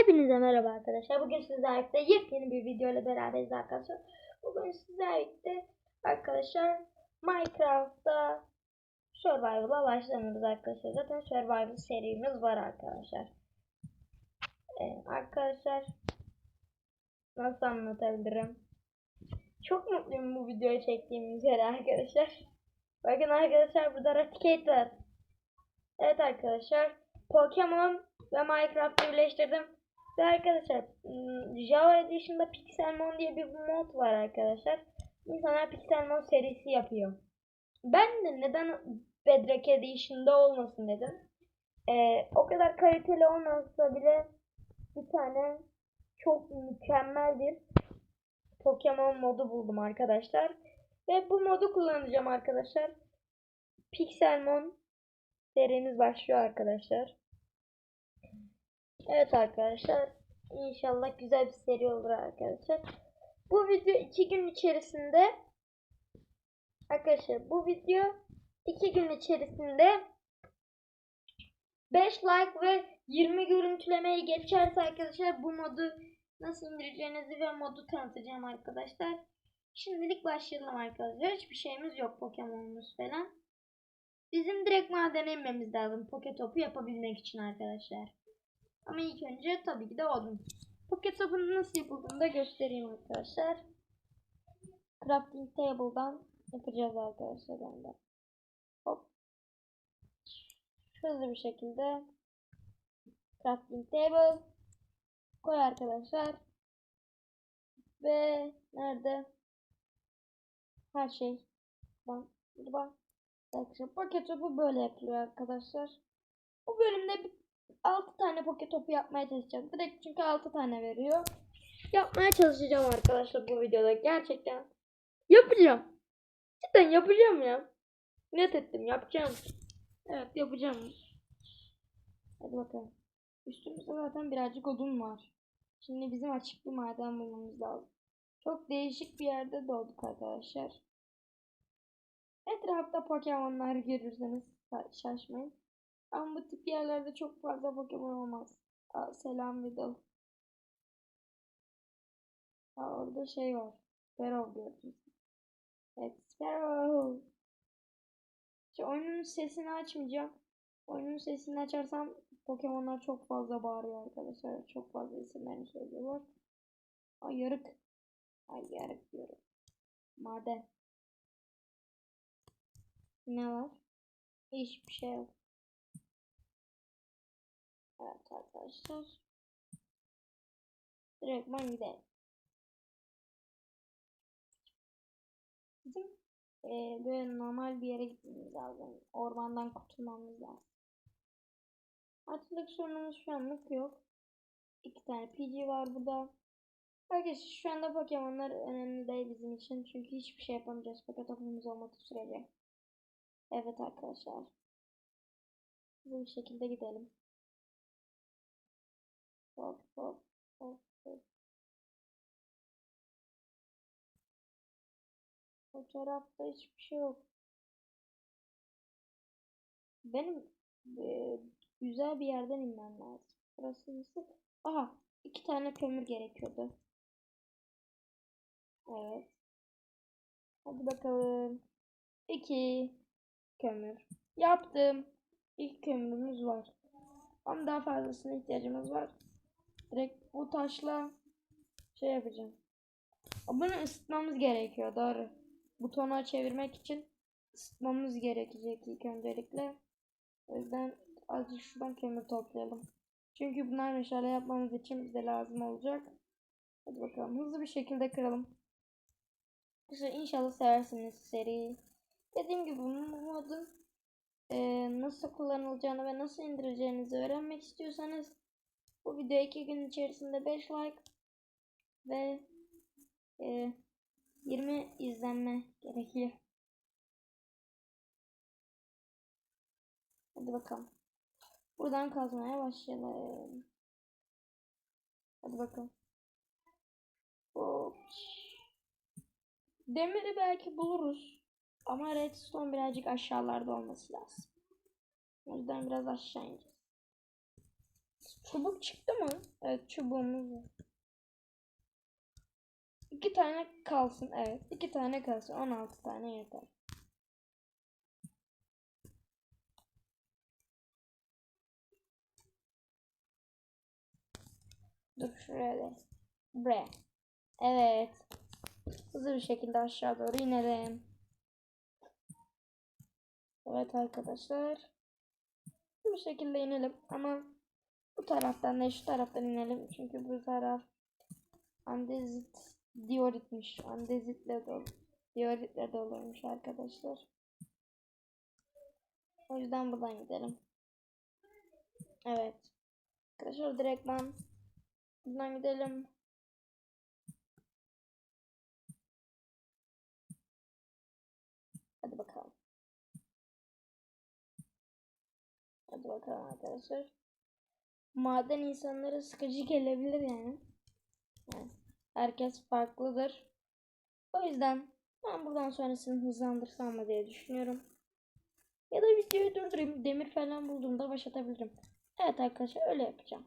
Hepinize merhaba arkadaşlar. Bugün sizlerle birlikte yepyeni bir video ile beraberiz arkadaşlar. Bugün sizlerle arkadaşlar Minecraft'ta Survival'a başlamıyoruz arkadaşlar. Zaten Survival serimiz var arkadaşlar. Ee, arkadaşlar nasıl anlatabilirim? Çok mutluyum bu videoyu çektiğim üzere arkadaşlar. Bakın arkadaşlar burada Raticate var. Evet arkadaşlar Pokemon ve Minecraft'ı birleştirdim. Ve arkadaşlar ım, Java Edition'da Pixelmon diye bir mod var arkadaşlar. İnsanlar Pixelmon serisi yapıyor. Ben de neden Bedrock Edition'da olmasın dedim. Ee, o kadar kaliteli olmasa bile bir tane çok mükemmel bir Pokemon modu buldum arkadaşlar. Ve bu modu kullanacağım arkadaşlar. Pixelmon serimiz başlıyor arkadaşlar. Evet arkadaşlar. İnşallah güzel bir seri olur arkadaşlar. Bu video iki gün içerisinde arkadaşlar bu video iki gün içerisinde 5 like ve 20 görüntülemeyi geçerse arkadaşlar bu modu nasıl indireceğinizi ve modu tanıtacağım arkadaşlar. Şimdilik başlayalım arkadaşlar. Hiçbir şeyimiz yok Pokemon'umuz falan. Bizim direkt madene inmemiz lazım Poke Top'u yapabilmek için arkadaşlar. Ama ilk önce tabii ki de odun. Poke Top'un nasıl yapıldığını da göstereyim arkadaşlar. Crafting Table'dan yapacağız arkadaşlar ben de. Hop. Hızlı bir şekilde Crafting Table koy arkadaşlar. Ve nerede? Her şey. Bak, bak. Arkadaşlar paket topu böyle yapılıyor arkadaşlar. Bu bölümde 6 tane paket topu yapmaya çalışacağım. Direkt çünkü 6 tane veriyor. Yapmaya çalışacağım arkadaşlar bu videoda. Gerçekten yapacağım. Cidden yapacağım ya. Net ettim yapacağım. Evet yapacağım. Hadi bakalım. Üstümüzde zaten birazcık odun var. Şimdi bizim açık bir maden bulmamız lazım. Çok değişik bir yerde doğduk arkadaşlar. Etrafta Pokemon'lar görürseniz şa- şaşmayın. Ama bu tip yerlerde çok fazla Pokemon olmaz. Aa, selam Vidal. Aa, orada şey var. Sparrow gördünüz. Evet Sparrow. İşte oyunun sesini açmayacağım. Oyunun sesini açarsam Pokemon'lar çok fazla bağırıyor arkadaşlar. Çok fazla isimlerini söylüyorlar. Ay yarık. Ay yarık diyorum. Maden. Ne var? Hiçbir şey yok. Evet arkadaşlar. Direktman gidelim. Bizim eee, böyle normal bir yere gitmemiz lazım. Ormandan kurtulmamız lazım. Açlık sorunumuz şu anlık yok. İki tane PG var burada. Arkadaşlar şu anda Pokemon'lar önemli değil bizim için. Çünkü hiçbir şey yapamayacağız. Fakat topumuz olmadığı sürece. Evet arkadaşlar. Bir şekilde gidelim. Hop hop hop hop. O tarafta hiçbir şey yok. Benim e, güzel bir yerden inmem lazım. Burası nasıl? Aha iki tane kömür gerekiyordu. Evet. Hadi bakalım. İki kömür. Yaptım. İlk kömürümüz var. Ama daha fazlasına ihtiyacımız var. Direkt bu taşla şey yapacağım. Bunu ısıtmamız gerekiyor doğru. Butona çevirmek için ısıtmamız gerekecek ilk öncelikle. O yüzden azıcık şuradan kömür toplayalım. Çünkü bunlar meşale yapmamız için bize lazım olacak. Hadi bakalım hızlı bir şekilde kıralım. Arkadaşlar inşallah seversiniz seriyi. Dediğim gibi bu modun e, nasıl kullanılacağını ve nasıl indireceğinizi öğrenmek istiyorsanız bu video 2 gün içerisinde 5 like ve e, 20 izlenme gerekiyor. Hadi bakalım. Buradan kazmaya başlayalım. Hadi bakalım. Hop. Demiri belki buluruz. Ama redstone birazcık aşağılarda olması lazım. O yüzden biraz aşağı ineceğiz. Çubuk çıktı mı? Evet çubuğumuz var. İki tane kalsın. Evet. iki tane kalsın. 16 tane yeter. Dur şuraya. Buraya. Evet. Hızlı bir şekilde aşağı doğru inelim. Evet arkadaşlar. Bu şekilde inelim ama bu taraftan da şu taraftan inelim. Çünkü bu taraf andezit dioritmiş. Andezitle dolu. Dioritle doluymuş arkadaşlar. O yüzden buradan gidelim. Evet. Arkadaşlar direktman buradan gidelim. Hadi bakalım. Hadi bakalım arkadaşlar. Maden insanlara sıkıcı gelebilir yani. Herkes farklıdır. O yüzden ben buradan sonrasını hızlandırsam mı diye düşünüyorum. Ya da videoyu durdurayım. Demir falan bulduğumda başlatabilirim. Evet arkadaşlar öyle yapacağım.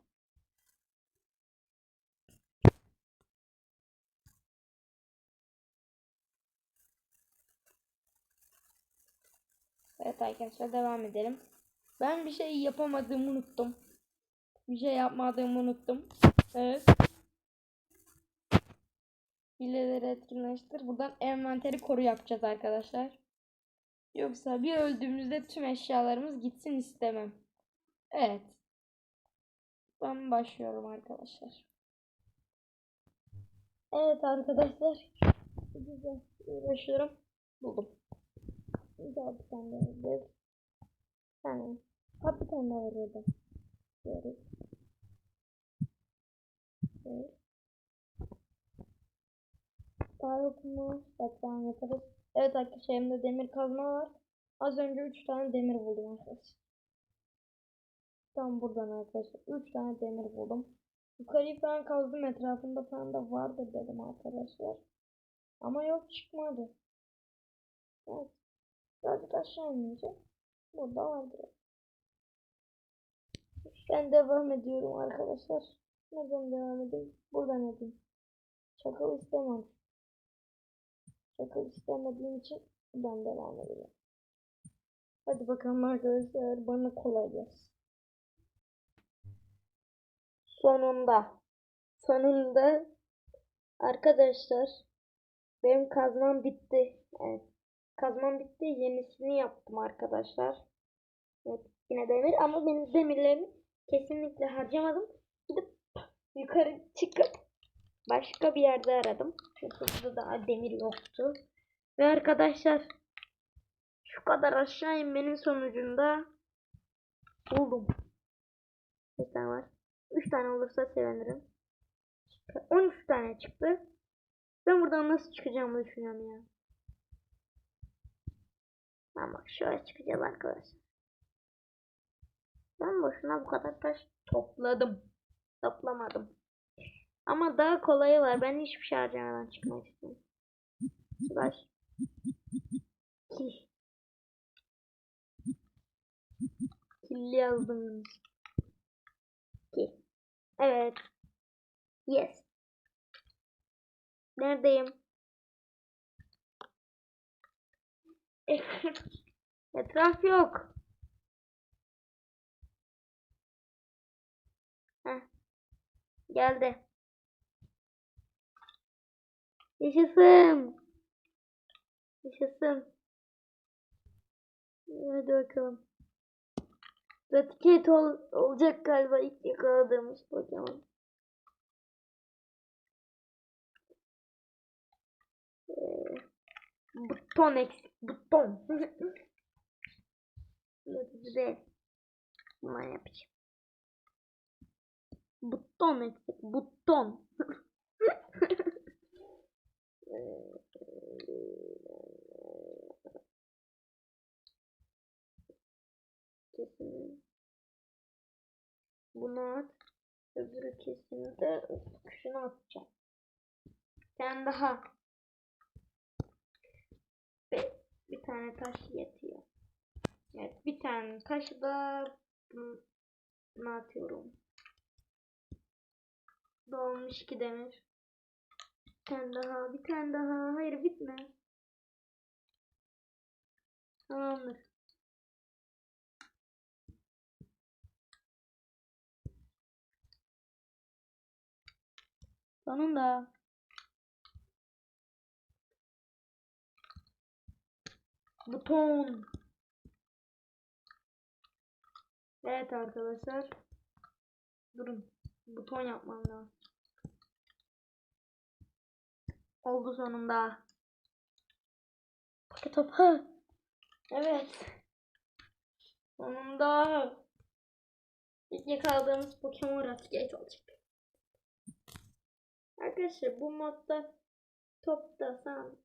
Evet arkadaşlar devam edelim. Ben bir şey yapamadığımı unuttum. Bir şey yapmadığımı unuttum. Evet. Hileleri etkinleştir. Buradan envanteri koru yapacağız arkadaşlar. Yoksa bir öldüğümüzde tüm eşyalarımız gitsin istemem. Evet. Ben başlıyorum arkadaşlar. Evet arkadaşlar. Güzel uğraşıyorum. Buldum. Güzel bir tane. Ha bir tane var orada. Evet. Evet. Daha yok mu? Bak ben yaparız. Evet arkadaşlar elimde demir kazma var. Az önce 3 tane demir buldum arkadaşlar. Tam buradan arkadaşlar. 3 tane demir buldum. Yukarıyı falan kazdım etrafında falan da vardır dedim arkadaşlar. Ama yok çıkmadı. Evet. Birazcık aşağı inince burada vardır. Ben devam ediyorum arkadaşlar. Nereden devam edeyim? Buradan edeyim. Çakal istemem. Çakal istemediğim için buradan devam edeceğim. Hadi bakalım arkadaşlar bana kolay gelsin. Sonunda. Sonunda arkadaşlar benim kazmam bitti. Evet. Kazmam bitti. Yenisini yaptım arkadaşlar. Evet, yine demir ama benim demirlerimi kesinlikle harcamadım. Yukarı çıkıp başka bir yerde aradım. Çünkü burada daha demir yoktu. Ve arkadaşlar şu kadar aşağı inmenin sonucunda buldum. Bir tane var. 3 tane olursa sevinirim. 13 tane çıktı. Ben buradan nasıl çıkacağımı düşünüyorum ya. Ben bak şöyle çıkacağız arkadaşlar. Ben boşuna bu kadar taş topladım. Toplamadım. Ama daha kolayı var. Ben hiçbir şey harcamadan çıkmak istiyorum. Baş. Ki. Killi yazdım. Ki. Evet. Yes. Neredeyim? Etraf yok. Heh. Geldi. Yaşasın. Yaşasın. Hadi bakalım. Ratiket ol olacak galiba ilk yakaladığımız Pokemon. Ee, buton eksik. Buton. Hadi Bundan yapacağım. Buton eksik. Buton. Kesin. Bunu at. Öbürü kesinlikle şunu atacağım. Sen daha. Ve bir tane taş yetiyor. Evet bir tane taşı da bunu atıyorum. Dolmuş ki demir. Tane daha, bir tane daha. Hayır bitme. Tamamdır. Sonunda. Buton. Evet arkadaşlar. Durun. Buton yapmam lazım. Oldu sonunda. Paket topu. Evet. Sonunda. İlk yakaladığımız Pokemon Raticate olacak. Arkadaşlar bu modda topta sen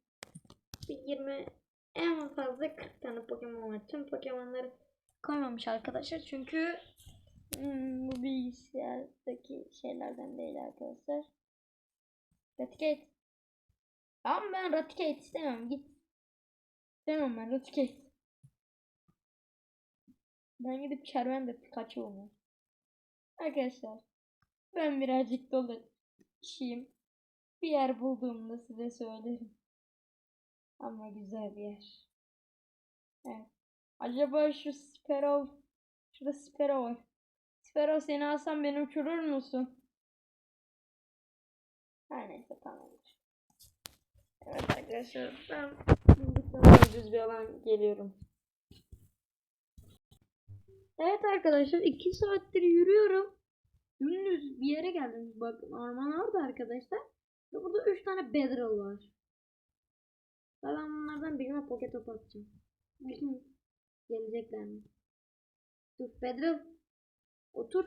bir 20 en fazla 40 tane Pokemon var. Tüm Pokemon'ları koymamış arkadaşlar çünkü hmm, bu bilgisayardaki şeylerden değil arkadaşlar. Raticate. Ama ben Raticate istemem. Git. İstemem ben Raticate. Ben gidip Charmander Pikachu olmam. Arkadaşlar ben birazcık dolu kişiyim. Bir yer bulduğumda size söylerim. Ama güzel bir yer. Evet. Acaba şu Sparrow Şurada Sparrow var. Sparrow seni alsam beni uçurur musun? Her neyse tamamdır. Arkadaşlar ben düz bir alan geliyorum. Evet arkadaşlar 2 saattir yürüyorum. Dümdüz bir yere geldim. Bakın orman orada arkadaşlar. Ve burada 3 tane bedroll var. Ben bunlardan birine poket top atacağım. Bakın gelecekler mi? Dur bedroll. Otur.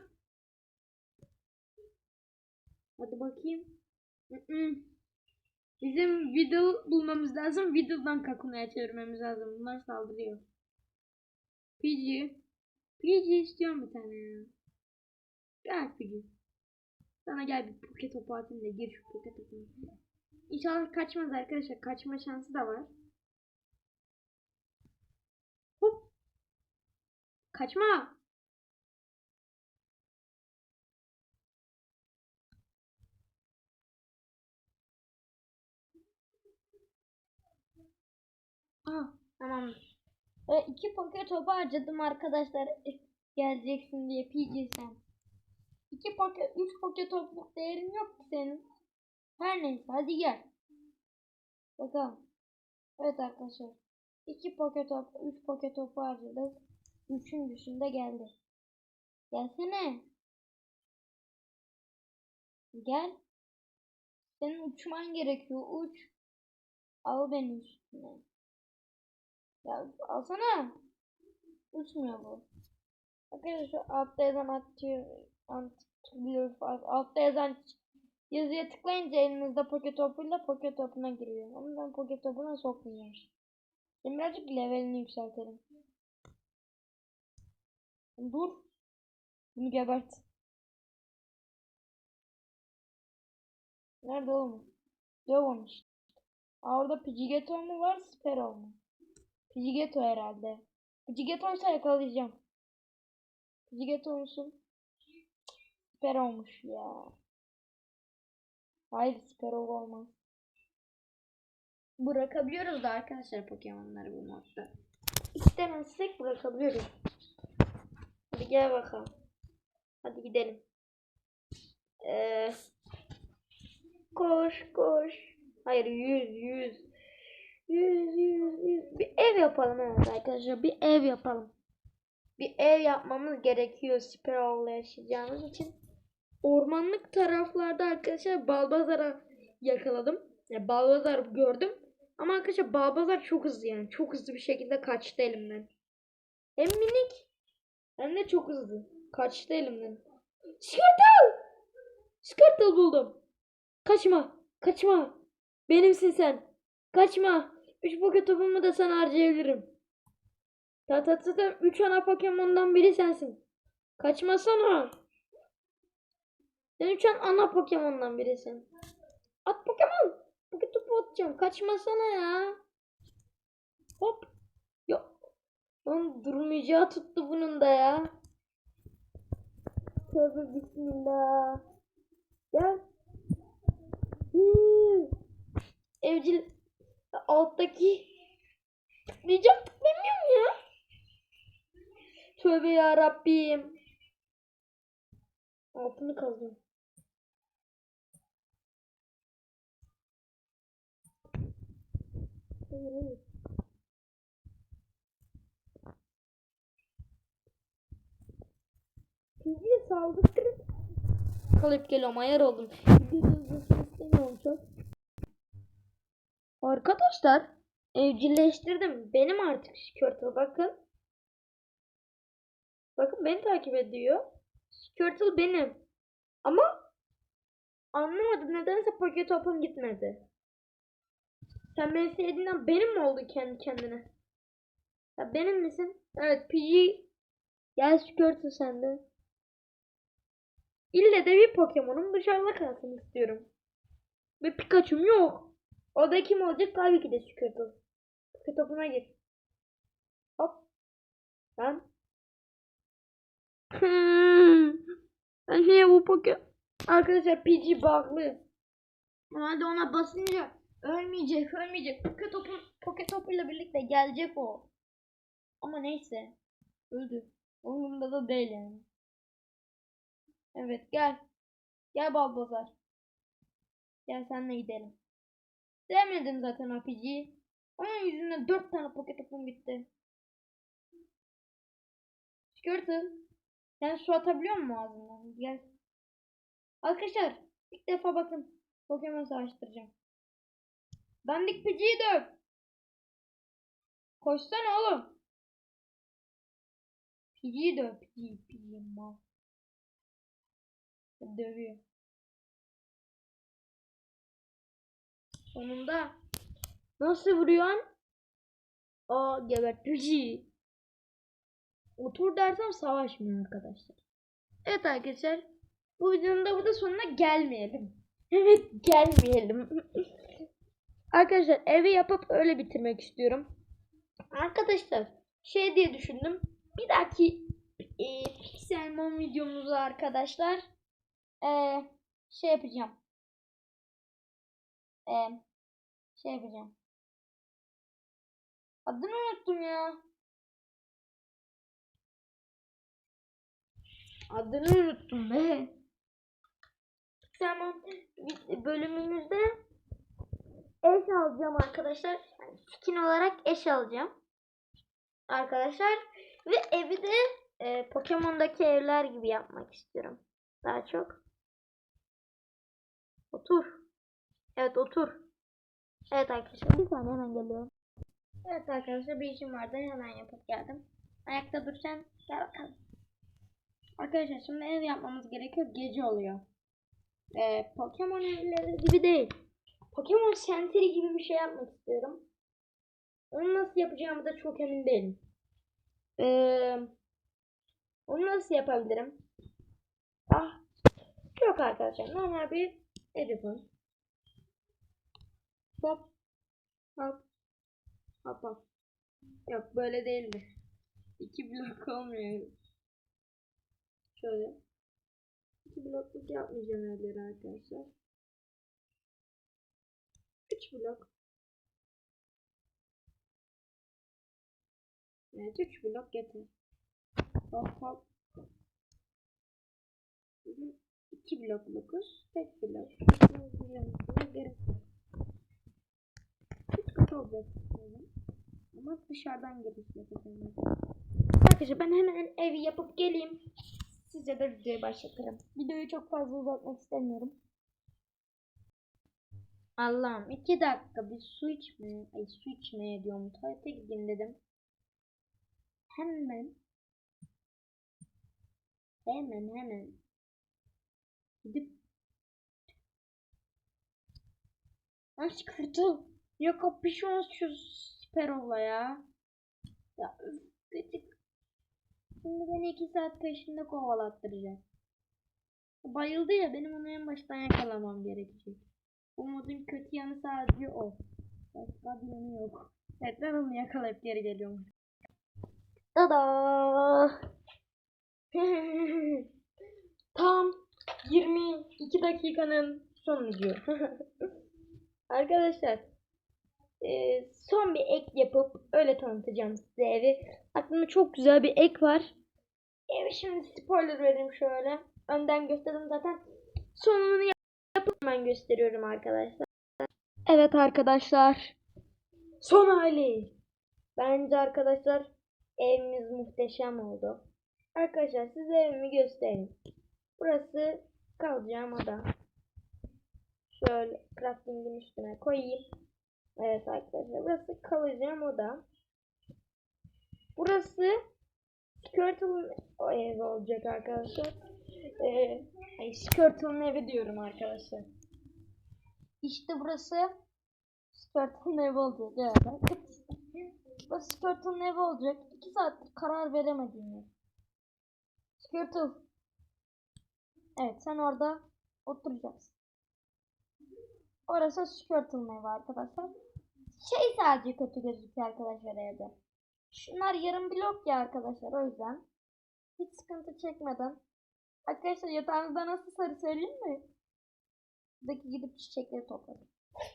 Hadi bakayım. Mm-mm. Bizim video bulmamız lazım. Videodan Kakuna'ya çevirmemiz lazım. Bunlar saldırıyor. PG. PG istiyorum bir tane. Gel PG. Sana gel bir poket topu atayım da gir şu poket topuna. İnşallah kaçmaz arkadaşlar. Kaçma şansı da var. Hop. Kaçma. Ah, tamamdır. Ve iki poket topu harcadım arkadaşlar. E, Geleceksin diye PG sen. İki poket, üç poket topluk değerin yok ki senin. Her neyse hadi gel. Bakalım. Evet arkadaşlar. İki poket top, üç poket topu harcadık. Üçüncüsünde geldi. Gelsene. Gel. Senin uçman gerekiyor. Uç. Al beni üstüne. Ya alsana. Uçmuyor bu. Arkadaşlar altta yazan aktif altta yazan yazıya tıklayınca elinizde poket topuyla poket topuna giriyor. Ama ben poket topuna sokmuyorum. Şimdi birazcık levelini yükseltelim. Dur. Bunu gebert. Nerede oğlum? İşte. Aa, orada Pidgeotto mu var, Sparrow mu? Pidgeotto herhalde. Pidgeotto'ysa yakalayacağım. Pidgeotto musun? Sparrow'muş ya. Hayır Sparrow olmaz. Bırakabiliyoruz da arkadaşlar Pokemon'ları bu modda. İstemezsek bırakabiliyoruz. Hadi gel bakalım. Hadi gidelim. Ee, koş koş. Hayır yüz yüz. Yüz yüz yüz. Bir ev yapalım evet arkadaşlar. Bir ev yapalım. Bir ev yapmamız gerekiyor Sparrow'la yaşayacağımız için. Ormanlık taraflarda arkadaşlar Balbazar'a yakaladım. Yani Balbazar gördüm. Ama arkadaşlar Balbazar çok hızlı yani. Çok hızlı bir şekilde kaçtı elimden. Hem minik hem de çok hızlı. Kaçtı elimden. Skirtle! Skirtle buldum. Kaçma. Kaçma. Benimsin sen. Kaçma. 3 poke topumu da sana harcayabilirim. Ta ta 3 ana Pokemon'dan biri sensin. Kaçmasana. Sen 3 ana Pokemon'dan birisin. At Pokemon. Poke topu atacağım. Kaçmasana ya. Hop. Yok. Lan durmayacağı tuttu bunun da ya. Tövbe bismillah. Gel. Hı. Evcil alttaki diyeceğim tıklamıyorum ya. Tövbe ya. Altını hayır. Pinciye saldırırım. Kalıp geliyorum ayar oldum. Videonun uzasını istemiyorum çok. Arkadaşlar evcilleştirdim. Benim artık Skirtle bakın. Bakın beni takip ediyor. Skirtle benim. Ama anlamadım nedense paket topum gitmedi. Sen beni sevdiğinden benim mi oldu kendi kendine? Ya benim misin? Evet PG. Gel Skirtle sende. İlle de bir Pokemon'um dışarıda kalsın istiyorum. Ve Pikachu'm yok. O da kim olacak? Tabii ki de Squirtle. Poke topuna gir. Hop. Lan. ben niye bu Poke? Arkadaşlar PG bug'lı. Normalde ona basınca ölmeyecek, ölmeyecek. Poke topu, Poke topuyla birlikte gelecek o. Ama neyse. Öldü. Umurumda da değil yani. Evet gel. Gel Balbazar. Gel senle gidelim. Sevmedim zaten APG'yi. Onun yüzünden 4 tane poket topum gitti. Skirtle. Sen su atabiliyor musun ağzından? Gel. Arkadaşlar ilk defa bakın. Pokemon savaştıracağım. Dandik Pidgey'i döv. Koşsana oğlum. Pidgey'i döv. Pidgey. Pidgey mal. Dövüyor. Sonunda. Nasıl vuruyorsun? Aa gebertici. Otur dersem savaşmıyor arkadaşlar. Evet arkadaşlar. Bu videonun da burada sonuna gelmeyelim. Evet gelmeyelim. arkadaşlar evi yapıp öyle bitirmek istiyorum. Arkadaşlar şey diye düşündüm. Bir dahaki e, Pixelmon videomuzu arkadaşlar e, şey yapacağım. E, şey yapacağım. Adını unuttum ya. Adını unuttum be. Tamam. Bölümümüzde eş alacağım arkadaşlar. Yani skin olarak eş alacağım. Arkadaşlar. Ve evi de e, Pokemon'daki evler gibi yapmak istiyorum. Daha çok. Otur. Evet otur. Evet arkadaşlar bir saniye hemen geliyorum. Evet arkadaşlar bir işim vardı hemen yapıp geldim. Ayakta dursan gel bakalım. Arkadaşlar şimdi ev yapmamız gerekiyor. Gece oluyor. Ee, Pokemon evleri gibi değil. Pokemon Center gibi bir şey yapmak istiyorum. Onu nasıl yapacağımı da çok emin değilim. Ee, onu nasıl yapabilirim? Ah. Yok arkadaşlar. Normal bir ev yapalım. Hop. Hop. Hop hop. Yok böyle değildi. İki blok olmuyor. Şöyle. İki blokluk yapmayacağım evleri arkadaşlar. Üç blok. Evet üç blok yeter. Hop hop. Bizim iki bloklukuz. Tek blok. Gerek yok. Kat olacak istiyorum. Ama dışarıdan giriş yapacağım. Arkadaşlar ben hemen evi yapıp geleyim. Sizce de videoyu başlatırım. Videoyu çok fazla uzatmak istemiyorum. Allah'ım iki dakika bir su içmeye, ay su içmeye diyorum. Tuvalete gideyim dedim. Hemen hemen hemen gidip Aşk kurtul. Ya kapışıyoruz şu Sparrow'la ya. Ya gıcık. Şimdi beni iki saat peşinde kovalattıracak. Bayıldı ya benim onu en baştan yakalamam gerekecek. Bu modun kötü yanı sadece o. Başka bir yanı yok. Evet ben onu yakalayıp geri geliyorum. Tada! Tam 22 dakikanın son video. Arkadaşlar e, son bir ek yapıp öyle tanıtacağım size evi. Aklımda çok güzel bir ek var. Evi şimdi spoiler vereyim şöyle. Önden gösterdim zaten. Sonunu yap- yapıp hemen gösteriyorum arkadaşlar. Evet arkadaşlar. Son hali. Bence arkadaşlar evimiz muhteşem oldu. Arkadaşlar size evimi göstereyim. Burası kalacağım oda. Şöyle crafting'in üstüne koyayım. Evet arkadaşlar burası kalacağım oda. Burası Skirtle'ın evi olacak arkadaşlar. Ee, Skirtle'ın evi diyorum arkadaşlar. İşte burası Skirtle'ın evi olacak. Evet. Burası Skirtle'ın evi olacak. 2 saattir karar veremedim ya. Skirtle. Evet sen orada oturacaksın. Orası Skirtle'ın evi arkadaşlar. Şey sadece kötü gözüküyor arkadaşlar evde. Şunlar yarım blok ya arkadaşlar o yüzden. Hiç sıkıntı çekmeden. Arkadaşlar yatağınızda nasıl sarı söyleyeyim mi? Buradaki gidip çiçekleri topladım.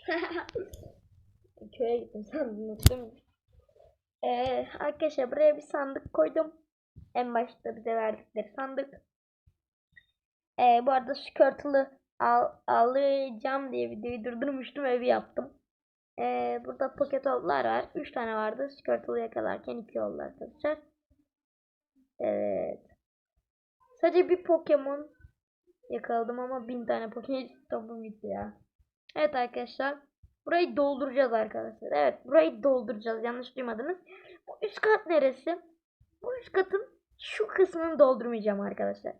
Köye gittim sandınız değil mi? Ee, arkadaşlar buraya bir sandık koydum. En başta bize verdikleri sandık. Ee, bu arada Skirtle'ı al, alacağım diye videoyu durdurmuştum evi yaptım. Ee, burada poket oldular var. 3 tane vardı. Skirtle'ı yakalarken 2 oldu arkadaşlar. Evet. Sadece bir Pokemon yakaladım ama 1000 tane Pokemon topum gitti ya. Evet arkadaşlar. Burayı dolduracağız arkadaşlar. Evet burayı dolduracağız. Yanlış duymadınız. Bu üst kat neresi? Bu üst katın şu kısmını doldurmayacağım arkadaşlar.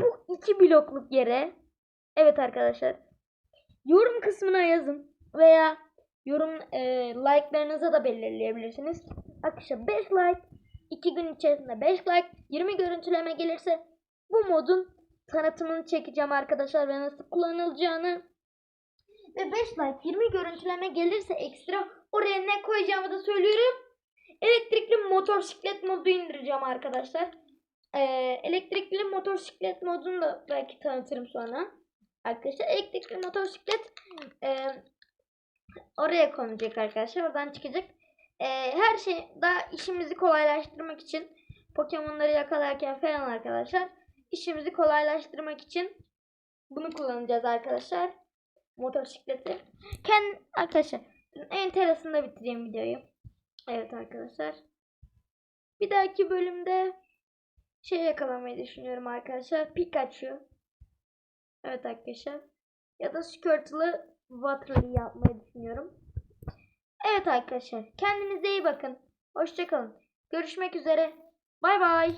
Bu iki blokluk yere evet arkadaşlar yorum kısmına yazın veya yorum e, like'larınızı da belirleyebilirsiniz. Arkadaşlar 5 like 2 gün içerisinde 5 like 20 görüntüleme gelirse bu modun tanıtımını çekeceğim arkadaşlar ve nasıl kullanılacağını ve 5 like 20 görüntüleme gelirse ekstra oraya ne koyacağımı da söylüyorum. Elektrikli motosiklet modu indireceğim arkadaşlar. Ee, elektrikli motosiklet modunu da belki tanıtırım sonra. Arkadaşlar elektrikli motosiklet e, oraya konacak arkadaşlar. Oradan çıkacak. Ee, her şey daha işimizi kolaylaştırmak için Pokemon'ları yakalarken falan arkadaşlar işimizi kolaylaştırmak için bunu kullanacağız arkadaşlar. Motosikleti. Kendi arkadaşlar en terasında bitireyim videoyu. Evet arkadaşlar. Bir dahaki bölümde şey yakalamayı düşünüyorum arkadaşlar. Pikachu. Evet arkadaşlar. Ya da Squirtle'ı Waterly yapmayı düşünüyorum. Evet arkadaşlar. Kendinize iyi bakın. Hoşçakalın. Görüşmek üzere. Bay bay.